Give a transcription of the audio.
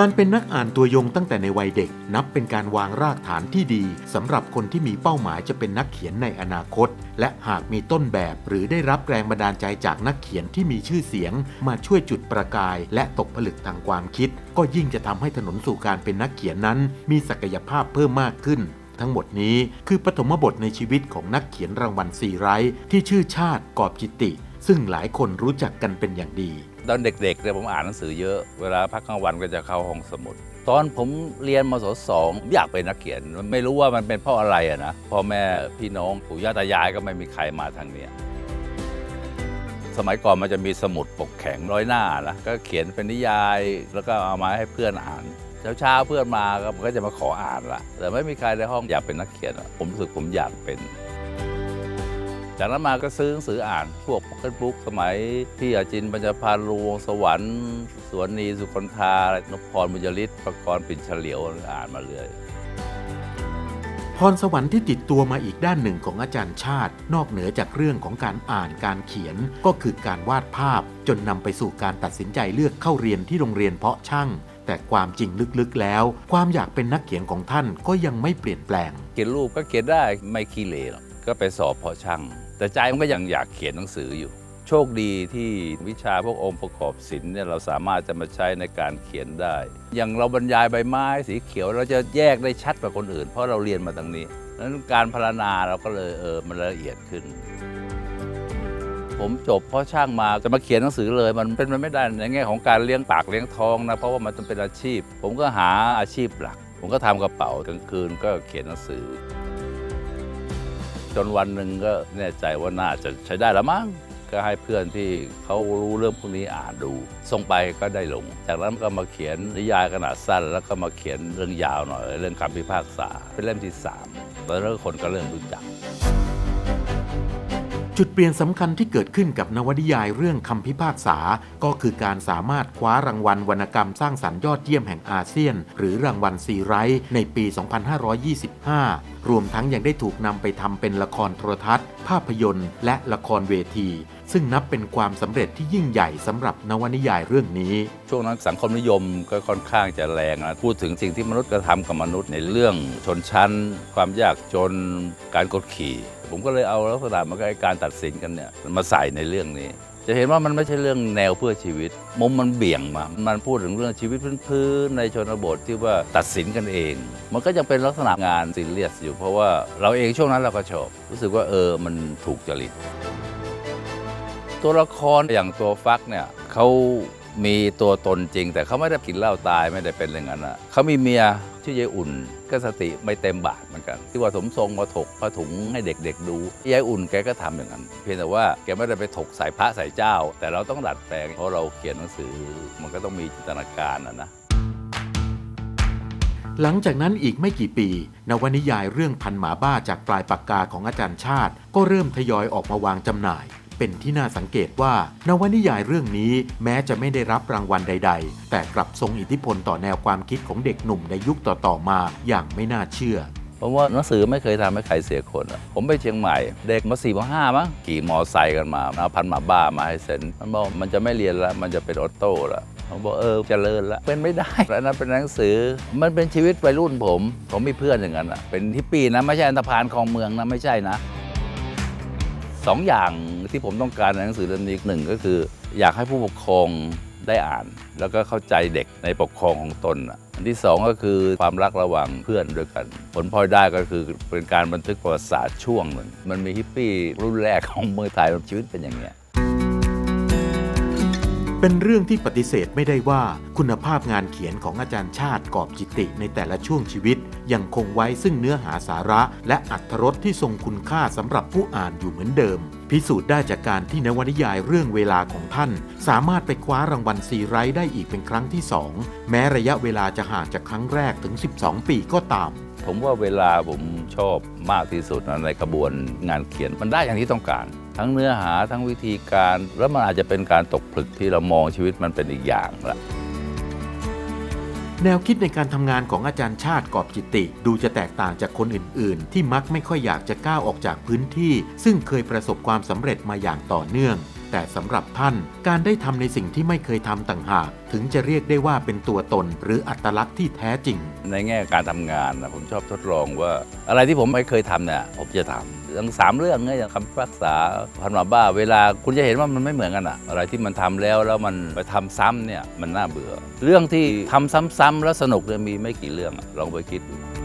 การเป็นนักอ่านตัวยงตั้งแต่ในวัยเด็ก นับเป็นการวางรากฐานที่ดีสำหรับคนที่มีเป้าหมายจะเป็นนักเขียนในอนาคต และหากมีต้นแบบ หรือได้รับแรงบันดาลใจจากนักเขียนที่มีชื่อเสียง มาช่วยจุดประกาย และตกผลึกทางความคิด ก็ยิ่งจะทำให้ถนนสู่การเป็นนักเขียนนั้น มีศักยภาพเพิ่มมากขึ้นทั้งหมดนี้คือปฐมบทในชีวิตของนักเขียนรางวัลซีไรท์ที่ชื่อชาติกอบจิตติซึ่งหลายคนรู้จักกันเป็นอย่างดี ตอนเด็กๆเนี่ยผมอ่านหนังสือเยอะเวลาพักกลางวันก็จะเข้าห้องสมุด ตอนผมเรียนมศสองอยากเป็นนักเขียน ไม่รู้ว่ามันเป็นเพราะอะไรอะนะพ่อแม่พี่น้องปู่ย่าตายายก็ไม่มีใครมาทางเนี้ยสมัยก่อนมันจะมีสมุดปกแข็งร้อยหน้านะก็เขียนเป็นนิยาย แล้วก็เอามาให้เพื่อนอ่านเช้าๆเพื่อนมาก็ก็จะมาขออ่านละแต่ไม่มีใครในห้องอยากเป็นนักเขียนผมรู้สึกผมอยากเป็น จากนั้นมาก็ซื้อหนังสืออ่าน พวกพ็อกเก็ตบุ๊กสมัยพี่อาจินปัญญาพานรูวงศ์สวรรค์ สวนนีสุคนธานพพรบุญยฤทธิ์ประกรณ์ปิ่นเฉลียวอ่านมาเรื่อยพรสวรรค์ที่ติดตัวมาอีกด้านหนึ่งของอาจารย์ชาติ นอกเหนือจากเรื่องของการอ่านการเขียนก็คือการวาดภาพ จนนำไปสู่การตัดสินใจเลือกเข้าเรียนที่โรงเรียนเพาะช่าง แต่ความจริงลึกๆแล้ว ความอยากเป็นนักเขียนของท่านก็ยังไม่เปลี่ยนแปลง เขียนรูปก็เขียนได้ไม่ขี้เหร่หรอกก็ไปสอบเพอช่าง แต่ใจมันก็ยังอยากเขียนหนังสืออยู่ โชคดีที่วิชาพวกองค์ประกอบศิลป์เนี่ยเราสามารถจะมาใช้ในการเขียนได้ อย่างเราบรรยายใบไม้สีเขียวเราจะแยกได้ชัดกว่าคนอื่น เพราะเราเรียนมาทางนี้นั้นการพรรณนาเราก็เลยเออมันละเอียดขึ้น ผมจบเพราะช่างมาจะมาเขียนหนังสือเลย มันเป็นไปไม่ได้ในแง่ของการเลี้ยงปากเลี้ยงท้องนะเพราะว่ามันต้องเป็นอาชีพ ผมก็หาอาชีพหลัก ผมก็ทำกระเป๋ากลางคืนก็เขียนหนังสือ จนวันหนึ่งก็แน่ใจว่าน่าจะใช้ได้แล้วมั้งก็ให้เพื่อนที่เขารู้เรื่องพวกนี้อ่านดู ส่งไปก็ได้ลง จากนั้นก็มาเขียนนิยายขนาดสั้น แล้วก็มาเขียนเรื่องยาวหน่อย เรื่องคำพิพากษา เป็นเล่มที่สามตอนนั้นคนก็เริ่มรู้จัก จุดเปลี่ยนสำคัญที่เกิดขึ้นกับนวนิยายเรื่องคำพิพากษา ก็คือการสามารถคว้ารางวัลวรรณกรรมสร้างสรรค์ยอดเยี่ยมแห่งอาเซียน หรือรางวัลซีไรท์ในปี 2525 รวมทั้งยังได้ถูกนำไปทำเป็นละครโทรทัศน์ ภาพยนตร์ และละครเวที ซึ่งนับเป็นความสำเร็จที่ยิ่งใหญ่สำหรับนวนิยายเรื่องนี้ ช่วงนั้นสังคมนิยมก็ค่อนข้างจะแรงนะพูดถึงสิ่งที่มนุษย์กระทำกับมนุษย์ในเรื่องชนชั้น ความยากจนการกดขี่ ผมก็เลยเอาลักษณะมันก็ไอ้การตัดสินกันเนี่ยมาใส่ในเรื่องนี้ จะเห็นว่ามันไม่ใช่เรื่องแนวเพื่อชีวิต มุมมันเบี่ยงมา มันพูดถึงเรื่องชีวิตพื้นๆในชนบทที่ว่าตัดสินกันเอง มันก็ยังเป็นลักษณะงานซีเรียสอยู่ เพราะว่าเราเองช่วงนั้นเราก็ชอบรู้สึกว่าเออมันถูกจริต ตัวละครอย่างตัวฟักเนี่ยเขามีตัวตนจริง แต่เขาไม่ได้กินเหล้าตายไม่ได้เป็นอย่างนั้นอะเขามีเมียชื่อยายอุ่น ก็สติไม่เต็มบาทเหมือนกัน ที่ว่าสมทรงมาถกผ้าถุงให้เด็กๆดูยายอุ่นแกก็ทำอย่างนั้น เพียงแต่ว่าแกไม่ได้ไปถกใส่พระใส่เจ้า แต่เราต้องดัดแปลงเพราะเราเขียนหนังสือ มันก็ต้องมีจินตนาการนะนะหลังจากนั้นอีกไม่กี่ปี นวนิยายเรื่องพันหมาบ้าจากปลายปากกาของอาจารย์ชาติ ก็เริ่มทยอยออกมาวางจำหน่าย เป็นที่น่าสังเกตว่านวนิยายเรื่องนี้แม้จะไม่ได้รับรางวัลใด ๆ แต่กลับทรงอิทธิพลต่อแนวความคิดของเด็กหนุ่มในยุคต่อๆมาอย่างไม่น่าเชื่อผมว่าหนังสือไม่เคยทำให้ใครเสียคนอะผมไปเชียงใหม่ เด็กมาสี่มาห้ามั้งขี่มอไซค์กันมาเอาพันหมาบ้ามาให้เซ็นมันบอกมันจะไม่เรียนล้วมันจะเป็นออโต้ล้วผมบอกเออเจริญล้วเป็นไม่ได้แล้วนั้นเป็นหนังสือ มันเป็นชีวิตวัยรุ่นผม ผมมีเพื่อนอย่างนั้นอะเป็นฮิปปี้นะไม่ใช่อันธพาลคลองเมืองนะไม่ใช่นะ สองอย่างที่ผมต้องการในหนังสือเล่มนี้หนึ่งก็คือ อยากให้ผู้ปกครองได้อ่าน แล้วก็เข้าใจเด็กในปกครองของตนอะอันที่สองก็คือความรักระหว่างเพื่อนด้วยกัน ผลพลอยได้ก็คือเป็นการบันทึกประวัติศาสตร์ช่วงหนึ่งมันมีฮิปปี้รุ่นแรกของเมืองไทยชีวิตเป็นอย่างเนี้ย เป็นเรื่องที่ปฏิเสธไม่ได้ว่าคุณภาพงานเขียนของอาจารย์ชาติกอบจิติในแต่ละช่วงชีวิต ยังคงไว้ซึ่งเนื้อหาสาระ และอัตรสที่ทรงคุณค่าสำหรับผู้อ่านอยู่เหมือนเดิม พิสูจน์ได้จากการที่นวนิยายเรื่องเวลาของท่าน สามารถไปคว้ารางวัลซีไรท์ได้อีกเป็นครั้งที่สองแม้ระยะเวลาจะห่างจากครั้งแรกถึง 12 ปีก็ตามผมว่าเวลาผมชอบมากที่สุดนะในกระบวนงานเขียนมันได้อย่างที่ต้องการ ทั้งเนื้อหาทั้งวิธีการ แล้วมันอาจจะเป็นการตกผลึกที่เรามองชีวิตมันเป็นอีกอย่างละแนวคิดในการทำงานของอาจารย์ชาติกอบจิตติ ดูจะแตกต่างจากคนอื่น ๆ ที่มักไม่ค่อยอยากจะก้าวออกจากพื้นที่ ซึ่งเคยประสบความสำเร็จมาอย่างต่อเนื่อง แต่สำหรับท่าน การได้ทำในสิ่งที่ไม่เคยทำต่างหาก ถึงจะเรียกได้ว่าเป็นตัวตนหรืออัตลักษณ์ที่แท้จริง ในแง่การทำงานนะผมชอบทดลองว่า อะไรที่ผมไม่เคยทำเนี่ยผมจะทำทั้งสามเรื่องเนี่ยอย่างคำพิพักษาพันวาบ้า เวลาคุณจะเห็นว่ามันไม่เหมือนกันอะอะไรที่มันทำแล้วแล้วมันไปทำซ้ำเนี่ยมันน่าเบื่อ เรื่องที่ทำซ้ำๆแล้วสนุกเนี่ยมีไม่กี่เรื่องอลองไปคิดดู